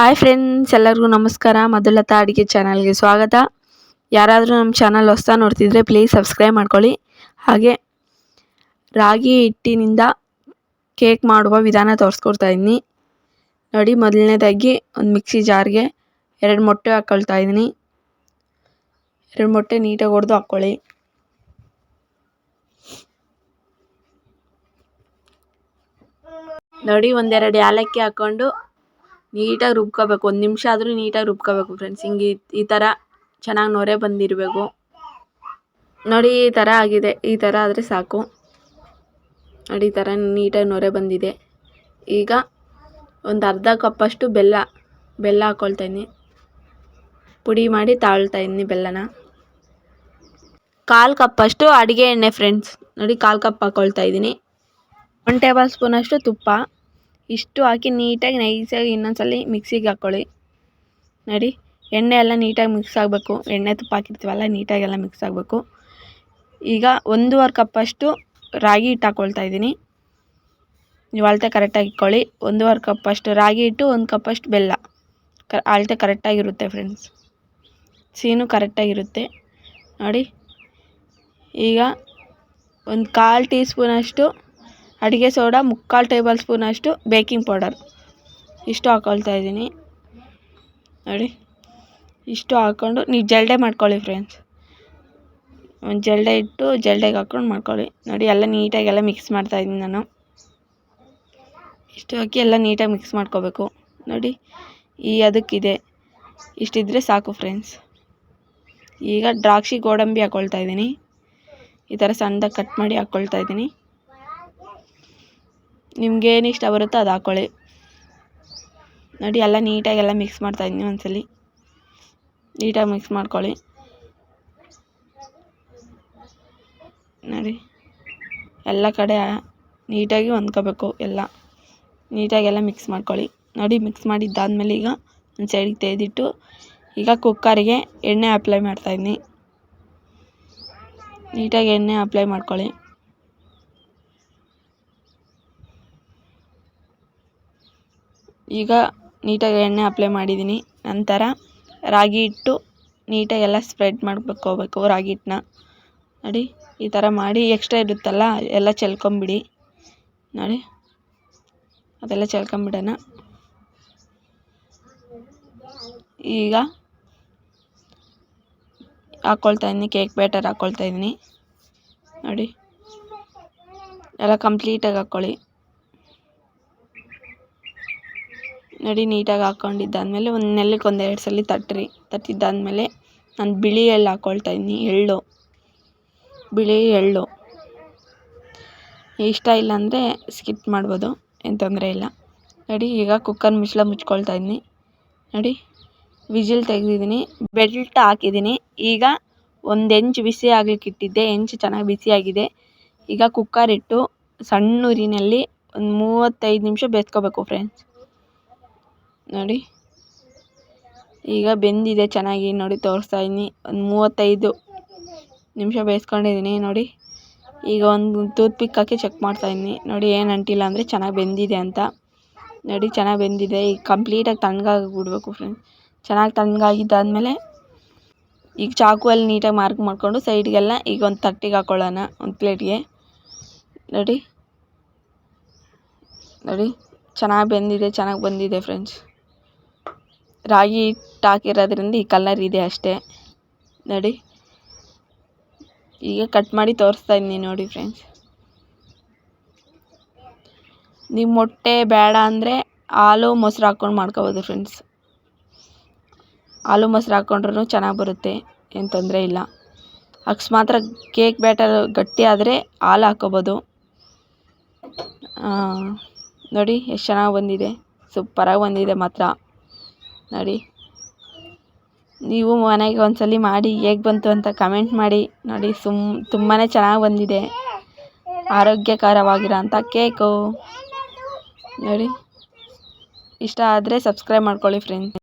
Hi friends ಎಲ್ಲರಿಗೂ ನಮಸ್ಕಾರ. ಮಧುಲತಾ ಅಡುಗೆ ಚಾನಲ್ಗೆ ಸ್ವಾಗತ. ಯಾರಾದರೂ ನಮ್ಮ ಚಾನಲ್ ಹೊಸ್ತಾ ನೋಡ್ತಿದ್ರೆ ಪ್ಲೀಸ್ ಸಬ್ಸ್ಕ್ರೈಬ್ ಮಾಡ್ಕೊಳ್ಳಿ. ಹಾಗೆ ರಾಗಿ ಹಿಟ್ಟಿನಿಂದ ಕೇಕ್ ಮಾಡುವ ವಿಧಾನ ತೋರಿಸ್ಕೊಡ್ತಾ ಇದ್ದೀನಿ. ನೋಡಿ, ಮೊದಲನೇದಾಗಿ ಒಂದು ಮಿಕ್ಸಿ ಜಾರ್ಗೆ ಎರಡು ಮೊಟ್ಟೆ ಹಾಕ್ಕೊಳ್ತಾ ಇದ್ದೀನಿ. ಎರಡು ಮೊಟ್ಟೆ ನೀಟಾಗಿ ಹೊಡೆದು ಹಾಕ್ಕೊಳ್ಳಿ ನೋಡಿ, ಒಂದೆರಡು ಏಲಕ್ಕಿ ಹಾಕ್ಕೊಂಡು ನೀಟಾಗಿ ರುಬ್ಕೋಬೇಕು. ಒಂದು ನಿಮಿಷ ಆದರೂ ನೀಟಾಗಿ ರುಬ್ಕೋಬೇಕು ಫ್ರೆಂಡ್ಸ್ ಹಿಂಗೆ ಈ ಥರ ಚೆನ್ನಾಗಿ ನೊರೆ ಬಂದಿರಬೇಕು. ನೋಡಿ, ಈ ಥರ ಆಗಿದೆ. ಈ ಥರ ಆದರೆ ಸಾಕು. ನೋಡಿ, ಈ ಥರ ನೀಟಾಗಿ ನೊರೆ ಬಂದಿದೆ. ಈಗ ಒಂದು ಅರ್ಧ ಕಪ್ಪಷ್ಟು ಬೆಲ್ಲ ಬೆಲ್ಲ ಹಾಕ್ಕೊಳ್ತಾ ಪುಡಿ ಮಾಡಿ ತಾಳ್ತಾ ಇದ್ದೀನಿ ಬೆಲ್ಲನ. ಕಾಲು ಕಪ್ಪಷ್ಟು ಅಡುಗೆ ಎಣ್ಣೆ ಫ್ರೆಂಡ್ಸ್ ನೋಡಿ, ಕಾಲು ಕಪ್ ಹಾಕ್ಕೊಳ್ತಾ ಇದ್ದೀನಿ. ಒನ್ ಟೇಬಲ್ ಸ್ಪೂನಷ್ಟು ತುಪ್ಪ. ಇಷ್ಟು ಹಾಕಿ ನೀಟಾಗಿ ನೈಸಾಗಿ ಇನ್ನೊಂದ್ಸಲ ಮಿಕ್ಸಿಗೆ ಹಾಕ್ಕೊಳ್ಳಿ. ನೋಡಿ, ಎಣ್ಣೆ ಎಲ್ಲ ನೀಟಾಗಿ ಮಿಕ್ಸ್ ಆಗಬೇಕು. ಎಣ್ಣೆ ತುಪ್ಪ ಹಾಕಿರ್ತೀವಲ್ಲ ನೀಟಾಗೆಲ್ಲ ಮಿಕ್ಸ್ ಆಗಬೇಕು. ಈಗ ಒಂದೂವರೆ ಕಪ್ಪಷ್ಟು ರಾಗಿ ಹಿಟ್ಟು ಹಾಕ್ಕೊಳ್ತಾ ಇದ್ದೀನಿ. ನೀವು ಅಳತೆ ಕರೆಕ್ಟಾಗಿ ಇಟ್ಕೊಳ್ಳಿ. ಒಂದೂವರೆ ಕಪ್ಪಷ್ಟು ರಾಗಿ ಹಿಟ್ಟು, ಒಂದು ಕಪ್ಪಷ್ಟು ಬೆಲ್ಲ. ಕ, ಅಳತೆ ಕರೆಕ್ಟಾಗಿರುತ್ತೆ ಫ್ರೆಂಡ್ಸ್ ಸೀನು ಕರೆಕ್ಟಾಗಿರುತ್ತೆ ನೋಡಿ, ಈಗ ಒಂದು ಕಾಲು ಟೀ ಸ್ಪೂನಷ್ಟು ಅಡುಗೆ ಸೋಡಾ ಮುಕ್ಕಾಲು ಟೇಬಲ್ ಸ್ಪೂನಷ್ಟು ಬೇಕಿಂಗ್ ಪೌಡರ್. ಇಷ್ಟು ಹಾಕ್ಕೊಳ್ತಾ ಇದ್ದೀನಿ. ನೋಡಿ, ಇಷ್ಟು ಹಾಕ್ಕೊಂಡು ನೀವು ಜಲ್ಡೆ ಮಾಡ್ಕೊಳ್ಳಿ ಫ್ರೆಂಡ್ಸ್. ಒಂದು ಜಲ್ಡೆ ಇಟ್ಟು ಜಲ್ಡೆಗೆ ಹಾಕ್ಕೊಂಡು ಮಾಡ್ಕೊಳ್ಳಿ. ನೋಡಿ, ಎಲ್ಲ ನೀಟಾಗಿ ಎಲ್ಲ ಮಿಕ್ಸ್ ಮಾಡ್ತಾಯಿದ್ದೀನಿ ನಾನು. ಇಷ್ಟು ಹಾಕಿ ಎಲ್ಲ ನೀಟಾಗಿ ಮಿಕ್ಸ್ ಮಾಡ್ಕೋಬೇಕು. ನೋಡಿ, ಈ ಅದಕ್ಕಿದೆ. ಇಷ್ಟಿದ್ರೆ ಸಾಕು ಫ್ರೆಂಡ್ಸ್. ಈಗ ದ್ರಾಕ್ಷಿ ಗೋಡಂಬಿ ಹಾಕ್ಕೊಳ್ತಾ ಇದ್ದೀನಿ. ಈ ಥರ ಸಣ್ಣದಾಗಿ ಕಟ್ ಮಾಡಿ ಹಾಕ್ಕೊಳ್ತಾ ಇದ್ದೀನಿ. ನಿಮ್ಗೆ ಏನು ಇಷ್ಟ ಬರುತ್ತೋ ಅದು ಹಾಕ್ಕೊಳ್ಳಿ ನೋಡಿ, ಎಲ್ಲ ನೀಟಾಗಿ ಎಲ್ಲ ಮಿಕ್ಸ್ ಮಾಡ್ತಾ ಮಾಡ್ತಾಯಿದ್ದೀನಿ ಒಂದ್ಸಲಿ. ನೀಟಾಗಿ ಮಿಕ್ಸ್ ಮಾಡ್ಕೊಳ್ಳಿ. ನೋಡಿ. ಎಲ್ಲ ಕಡೆ ನೀಟಾಗಿ ಹೊಂದ್ಕೋಬೇಕು ಎಲ್ಲ. ನೀಟಾಗಿ ಎಲ್ಲ ಮಿಕ್ಸ್ ಮಾಡ್ಕೊಳ್ಳಿ. ನೋಡಿ ಮಿಕ್ಸ್ ಮಾಡಿದ್ದಾದಮೇಲೆ ಈಗ ಒಂದು ಸೈಡಿಗೆ ತೆಗೆದಿಟ್ಟು ಈಗ ಕುಕ್ಕರಿಗೆ ಎಣ್ಣೆ ಅಪ್ಲೈ ಮಾಡ್ತಾಯಿದ್ದೀನಿ ನೀಟಾಗಿ ಎಣ್ಣೆ ಅಪ್ಲೈ ಮಾಡ್ಕೊಳ್ಳಿ. ಈಗ ನೀಟಾಗಿ ಎಣ್ಣೆ ಅಪ್ಲೈ ಮಾಡಿದ್ದೀನಿ. ನಂತರ ರಾಗಿ ಹಿಟ್ಟು ನೀಟಾಗಿ ಎಲ್ಲ ಸ್ಪ್ರೆಡ್ ಮಾಡ್ಕೋಬೇಕು ರಾಗಿ ಹಿಟ್ಟನ್ನ. ನೋಡಿ, ಈ ಥರ ಮಾಡಿ ಎಕ್ಸ್ಟ್ರಾ ಇರುತ್ತಲ್ಲ, ಎಲ್ಲ ಚೆಲ್ಕೊಂಬಿಡಿ. ನೋಡಿ, ಅದೆಲ್ಲ ಚೆಲ್ಕೊಂಬಿಡೋಣ. ಈಗ ಹಾಕ್ಕೊಳ್ತಾ ಇದ್ದೀನಿ ಕೇಕ್ ಬ್ಯಾಟರ್ ಹಾಕ್ಕೊಳ್ತಾ ಇದ್ದೀನಿ. ನೋಡಿ, ಎಲ್ಲ ಕಂಪ್ಲೀಟಾಗಿ ಹಾಕ್ಕೊಳ್ಳಿ ನೋಡಿ ನೀಟಾಗಿ ಹಾಕ್ಕೊಂಡಿದ್ದಾದ್ಮೇಲೆ ಒಂದು ನೆಲಕ್ಕೆ ಒಂದು ಎರಡು ಸಲ ತಟ್ಟಿರಿ ತಟ್ಟಿದ್ದಾದ್ಮೇಲೆ ನಾನು ಬಿಳಿ ಎಳ್ಳು ಹಾಕ್ಕೊಳ್ತಾ ಇದ್ದೀನಿ ಎಳ್ಳು. ಬಿಳಿ, ಎಳ್ಳು. ಇಷ್ಟ ಇಲ್ಲ ಅಂದರೆ ಸ್ಕಿಪ್ ಮಾಡ್ಬೋದು, ಏನು ತೊಂದರೆ ಇಲ್ಲ. ನೋಡಿ, ಈಗ ಕುಕ್ಕರ್ ಮುಚ್ಚಳ ಮುಚ್ಕೊಳ್ತಾ ಇದ್ದೀನಿ ನೋಡಿ, ವಿಜಿಲ್ ತೆಗೆದಿದ್ದೀನಿ, ಬೆಲ್ಟ್ ಹಾಕಿದ್ದೀನಿ. ಈಗ ಒಂದು ಹೆಂಚು ಬಿಸಿ ಆಗ್ಲಿಕ್ಕೆ ಇಟ್ಟಿದ್ದೆ ಹೆಂಚು ಚೆನ್ನಾಗಿ ಬಿಸಿಯಾಗಿದೆ ಈಗ ಕುಕ್ಕರ್ ಇಟ್ಟು ಸಣ್ಣ ಉರಿನಲ್ಲಿ ಒಂದು ಮೂವತ್ತೈದು ನಿಮಿಷ ಬೇಯಿಸ್ಕೋಬೇಕು ಫ್ರೆಂಡ್ಸ್ ನೋಡಿ. ಈಗ ಬೆಂದಿದೆ, ಚೆನ್ನಾಗಿ ನೋಡಿ ತೋರಿಸ್ತಾ ಇದ್ದೀನಿ. ಒಂದು ಮೂವತ್ತೈದು ನಿಮಿಷ ಬೇಯಿಸ್ಕೊಂಡಿದ್ದೀನಿ ನೋಡಿ. ಈಗ ಒಂದು ಟೂತ್ ಪಿಕ್ ಹಾಕಿ ಚೆಕ್ ಮಾಡ್ತಾಯಿದ್ದೀನಿ ನೋಡಿ ಏನು ಅಂಟಿಲ್ಲ ಅಂದರೆ ಚೆನ್ನಾಗಿ ಬೆಂದಿದೆ ಅಂತ. ನೋಡಿ ಚೆನ್ನಾಗಿ ಬೆಂದಿದೆ. ಈಗ ಕಂಪ್ಲೀಟಾಗಿ ತಣ್ಣಗಾಗಿ ಬಿಡಬೇಕು ಫ್ರೆಂಡ್ಸ್ ಚೆನ್ನಾಗಿ ತಣ್ಣಗಾಗಿದ್ದಾದಮೇಲೆ ಈಗ ಚಾಕುವಲ್ಲಿ ನೀಟಾಗಿ ಮಾರ್ಕ್ ಮಾಡಿಕೊಂಡು ಸೈಡ್ಗೆಲ್ಲ ಈಗ ಒಂದು ತಟ್ಟಿಗೆ ಹಾಕ್ಕೊಳ್ಳೋಣ ಒಂದು ಪ್ಲೇಟ್ಗೆ ನೋಡಿ. ನೋಡಿ, ಚೆನ್ನಾಗಿ ಬೆಂದಿದೆ, ಚೆನ್ನಾಗಿ ಬಂದಿದೆ ಫ್ರೆಂಡ್ಸ್ ರಾಗಿ ಹಿಟ್ಟು ಹಾಕಿರೋದ್ರಿಂದ ಈ ಕಲರ್ ಇದೆ ಅಷ್ಟೇ. ನೋಡಿ. ಈಗ ಕಟ್ ಮಾಡಿ ತೋರಿಸ್ತಾ ಇದ್ದೀನಿ ನೋಡಿ ಫ್ರೆಂಡ್ಸ್ ನೀವು ಮೊಟ್ಟೆ ಬೇಡ ಅಂದರೆ ಹಾಲು, ಮೊಸರು ಹಾಕ್ಕೊಂಡು ಮಾಡ್ಕೋಬೋದು ಫ್ರೆಂಡ್ಸ್ ಹಾಲು, ಮೊಸರು ಹಾಕ್ಕೊಂಡ್ರೂ ಚೆನ್ನಾಗಿ ಬರುತ್ತೆ, ಏನು ತೊಂದರೆ ಇಲ್ಲ. ಅಕಸ್ಮಾತ್ರ ಕೇಕ್ ಬ್ಯಾಟರ್ ಗಟ್ಟಿ ಆದರೆ ಹಾಲು ಹಾಕ್ಕೋಬೋದು. ನೋಡಿ, ಎಷ್ಟು ಚೆನ್ನಾಗಿ ಬಂದಿದೆ. ಸೂಪರಾಗಿ ಬಂದಿದೆ ಮಾತ್ರ. ನೋಡಿ. ನೀವು ಮನೆಗೆ ಒಂದ್ಸಲಿ ಮಾಡಿ, ಹೇಗೆ ಬಂತು ಅಂತ ಕಮೆಂಟ್ ಮಾಡಿ. ನೋಡಿ, ಸುಮ್ ತುಂಬಾ ಚೆನ್ನಾಗಿ ಬಂದಿದೆ. ಆರೋಗ್ಯಕರವಾಗಿರೋಂಥ ಕೇಕು. ನೋಡಿ. ಇಷ್ಟ ಆದರೆ ಸಬ್ಸ್ಕ್ರೈಬ್ ಮಾಡ್ಕೊಳ್ಳಿ ಫ್ರೆಂಡ್ಸ್